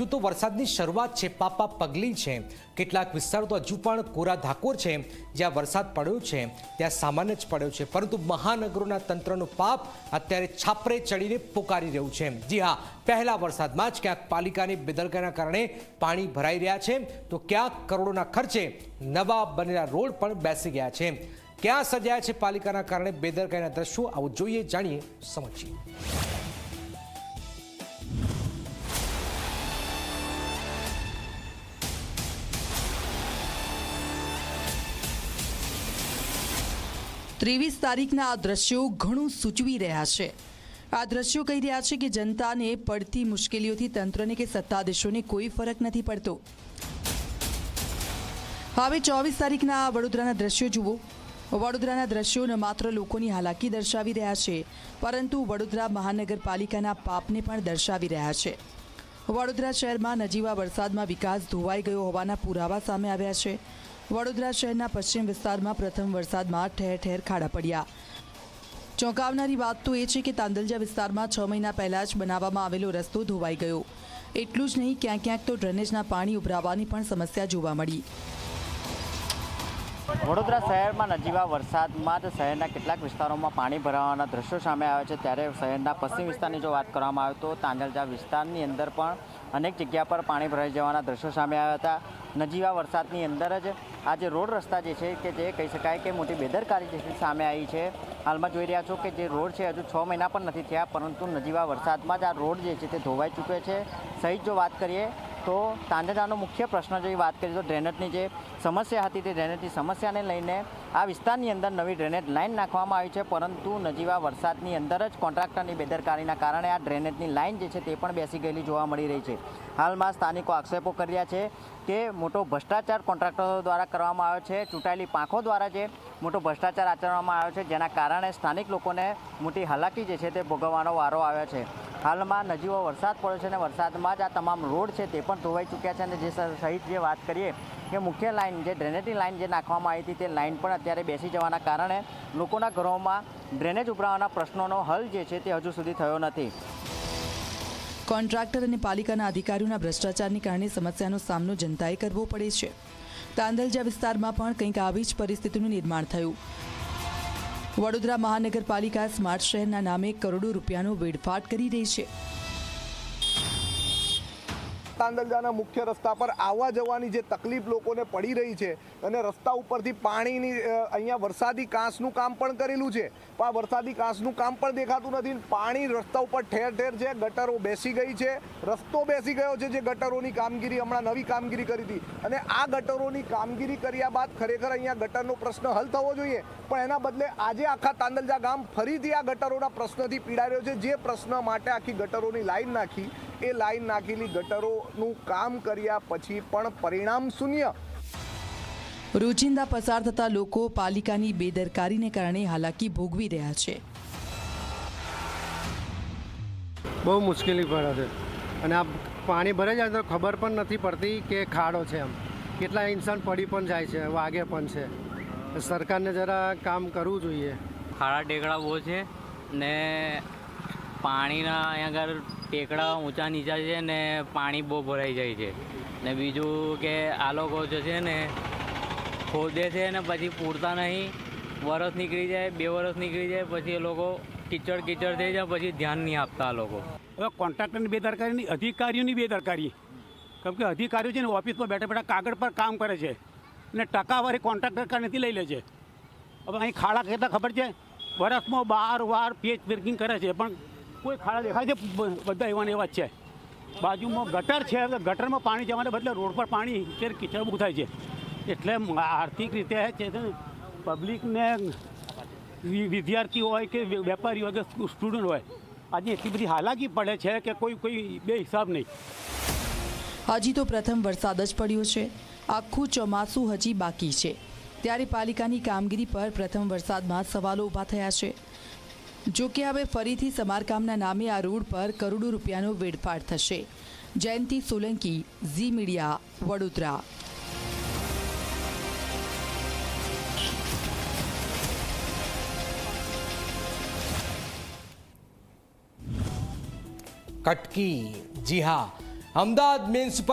હજુ તો વરસાદની શરૂઆત છે, પાપા પગલી છે. કેટલાક વિસ્તારો તો હજુ પણ કોરા ધાકોર છે. જ્યાં વરસાદ પડ્યો છે, ત્યાં સામાન્ય જ પડ્યો છે. પરંતુ મહાનગરોના તંત્રનું પાપ અત્યારે છાપરે ચડીને પોકારી રહ્યું છે. જી હા, પહેલા વરસાદમાં જ ક્યાંક પાલિકાની બેદરકારીના કારણે પાણી ભરાઈ રહ્યા છે. તો ક્યાંક કરોડોના ખર્ચે નવા બનેલા રોડ પણ બેસી ગયા છે. ક્યાં સજાયા છે પાલિકાના કારણે બેદરકારીના દ્રશ્યો? આવું જોઈએ, જાણીએ સમજીએ. ત્રેવીસ તારીખના આ દ્રશ્યો ઘણું સૂચવી રહ્યા છે. આ દ્રશ્યો કહી રહ્યા છે કે જનતાને પડતી મુશ્કેલીઓથી તંત્રને કે સત્તાધીશોને કોઈ ફરક નથી પડતો. હવે ચોવીસ તારીખના આ વડોદરાના દ્રશ્યો જુઓ. વડોદરાના દ્રશ્યો ન માત્ર લોકોની હાલાકી દર્શાવી રહ્યા છે, પરંતુ વડોદરા મહાનગરપાલિકાના પાપને પણ દર્શાવી રહ્યા છે. વડોદરા શહેરમાં નજીવા વરસાદમાં વિકાસ ધોવાઈ ગયો હોવાના પુરાવા સામે આવ્યા છે. વડોદરા શહેરના પશ્ચિમ વિસ્તારમાં પ્રથમ વરસાદમાં ઠેર ઠેર ખાડા પડ્યા. ચોંકાવનારી વાત તો એ છે કે તાંદલજા વિસ્તારમાં છ મહિના પહેલાં જ બનાવવામાં આવેલો રસ્તો ધોવાઈ ગયો. એટલું જ નહીં, ક્યાંક ક્યાંક તો ડ્રેનેજના પાણી ઉભરાવાની પણ સમસ્યા જોવા મળી. વડોદરા શહેરમાં નજીવા વરસાદમાં જ શહેરના કેટલાક વિસ્તારોમાં પાણી ભરાવાના દ્રશ્યો સામે આવે છે. ત્યારે શહેરના પશ્ચિમ વિસ્તારની જો વાત કરવામાં આવે તો તાંજલજા વિસ્તારની અંદર પણ અનેક જગ્યા પર પાણી ભરાઈ જવાના દ્રશ્યો સામે આવ્યા હતા. નજીવા વરસાદની અંદર જ આ જે રોડ રસ્તા જે છે કે જે કહી શકાય કે મોટી બેદરકારી જે સામે આવી છે. હાલમાં જોઈ રહ્યા છો કે જે રોડ છે હજુ છ મહિના પણ નથી થયા, પરંતુ નજીવા વરસાદમાં જ આ રોડ જે છે તે ધોવાઈ ચૂક્યો છે. સહિત જો વાત કરીએ તો તાંડેજાનો મુખ્ય પ્રશ્ન જે વાત કરીએ તો ડ્રેનેજની જે સમસ્યા હતી તે ડ્રેનેજની સમસ્યાને લઈને આ વિસ્તારની અંદર નવી ડ્રેનેજ લાઇન નાખવામાં આવી છે, પરંતુ નજીવા વરસાદની અંદર જ કોન્ટ્રાક્ટરની બેદરકારીના કારણે આ ડ્રેનેજની લાઇન જે છે તે પણ બેસી ગયેલી જોવા મળી રહી છે. હાલમાં સ્થાનિકો આક્ષેપો કર્યા છે કે મોટો ભ્રષ્ટાચાર કોન્ટ્રાક્ટરો દ્વારા કરવામાં આવ્યો છે, ચૂંટાયેલી પાંખો દ્વારા જે મોટો ભ્રષ્ટાચાર આચરવામાં આવ્યો છે, જેના કારણે સ્થાનિક લોકોને મોટી હાલાકી જે છે તે ભોગવવાનો વારો આવ્યો છે. હાલમાં નજીવો વરસાદ પડ્યો છે અને વરસાદમાં જ આ તમામ રોડ છે તે પણ ધોવાઈ ચૂક્યા છે અને જે સહિત જે વાત કરીએ કે મુખ્ય લાઇન જે ડ્રેનેજની લાઇન જે નાખવામાં આવી હતી તે લાઇન પણ અત્યારે બેસી જવાના કારણે લોકોના ઘરોમાં ડ્રેનેજ ઉભરાવાના પ્રશ્નોનો હલ જે છે તે હજુ સુધી થયો નથી. કોન્ટ્રાક્ટર અને પાલિકાના અધિકારીઓના ભ્રષ્ટાચારની કારણે સમસ્યાનો સામનો જનતાએ કરવો પડે છે. તાંદલજા વિસ્તારમાં પણ કંઈક આવી જ પરિસ્થિતિનું નિર્માણ થયું. વડોદરા મહાનગરપાલિકા સ્માર્ટ શહેરના નામે કરોડો રૂપિયાનો વેડફાટ કરી રહી છે. તાંદલજાના મુખ્ય રસ્તા પર આવવા જવાની જે તકલીફ લોકોને પડી રહી છે અને રસ્તા ઉપરથી પાણીની અહીંયા વરસાદી કાંસનું કામ પણ કરેલું છે. પણ આ વરસાદી કાંસનું કામ પણ દેખાતું નથી પાણી રસ્તા ઉપર ઠેર ઠેર છે, ગટરો બેસી ગઈ છે. રસ્તો બેસી ગયો છે જે ગટરોની કામગીરી હમણાં નવી કામગીરી કરી હતી. અને આ ગટરોની કામગીરી કર્યા બાદ ખરેખર અહીંયા ગટરનો પ્રશ્ન હલ થવો જોઈએ. પણ એના બદલે આજે આખા તાંદલજા ગામ ફરીથી આ ગટરોના પ્રશ્નથી પીડાઈ રહ્યો છે. જે પ્રશ્ન માટે આખી ગટરોની લાઈન નાખી, એ લાઈન નાખેલી ગટરોનું કામ કર્યા પછી પણ પરિણામ શૂન્ય. રોજિંદા પસાર થતા લોકો પાલિકાની બેદરકારીને કારણે હાલાકી ભોગવી રહ્યા છે. બહુ મુશ્કેલી પડે છે. અને આ પાણી ભરાઈ જાય તો ખબર પણ નથી પડતી કે ખાડો છે એમ. કેટલા ઇન્સાન પડી પણ જાય છે વાગે પણ છે. સરકારને જરા કામ કરવું જોઈએ. ખાડા ટેકડા બહુ છે ને પાણીના અહીંયા આગળ ટેકડા ઊંચા નીચા છે ને પાણી બહુ ભરાઈ જાય છે. ને બીજું કે આ લોકો જે છે ને ખોદે છે ને પછી પૂરતા નહીં. વરસ નીકળી જાય, બે વરસ નીકળી જાય, પછી એ લોકો કિચડ કિચડ થઈ જાય, પછી ધ્યાન નહીં આપતા લોકો. હવે કોન્ટ્રાક્ટરની બેદરકારી અધિકારીઓની બેદરકારી. કેમ કે અધિકારીઓ છે ને ઓફિસમાં બેઠા બેઠા કાગળ પર કામ કરે છે અને ટકાવારી કોન્ટ્રાક્ટર કારણેથી લઈ લે છે. હવે અહીં ખાડા કહેતા ખબર છે? વરસમાં બાર વાર પેચ પેકિંગ કરે છે, પણ કોઈ ખાડા દેખાય છે? બધા એવાને એવા જ છે. બાજુમાં ગટર છે, ગટરમાં પાણી જવાને બદલે રોડ પર પાણી કે કિચડ થાય છે. એટલે આર્થિક રીતે છે ને પબ્લિકને વિદ્યાર્થીઓ વિદ્યાર્થી હોય કે વેપારી હોય કે સ્ટુડન્ટ હોય, આજે એટલી બધી હાલાકી પડે છે કે કોઈ કોઈ બે હિસાબ નહીં. હજી તો પ્રથમ વરસાદ જ પડ્યો છે. આખું ચોમાસું હજી બાકી છે. ત્યારે પાલિકાની કામગીરી પર પ્રથમ વરસાદમાં સવાલો ઊભા થયા છે. જો કે હવે ફરીથી સમારકામના નામે આ રોડ પર કરોડો રૂપિયાનો વેડફાટ થશે. Jayanti Solanki, Zee media, Vadodara. કટકી જી હા. અમદાવાદ મ્યુનિસિપલ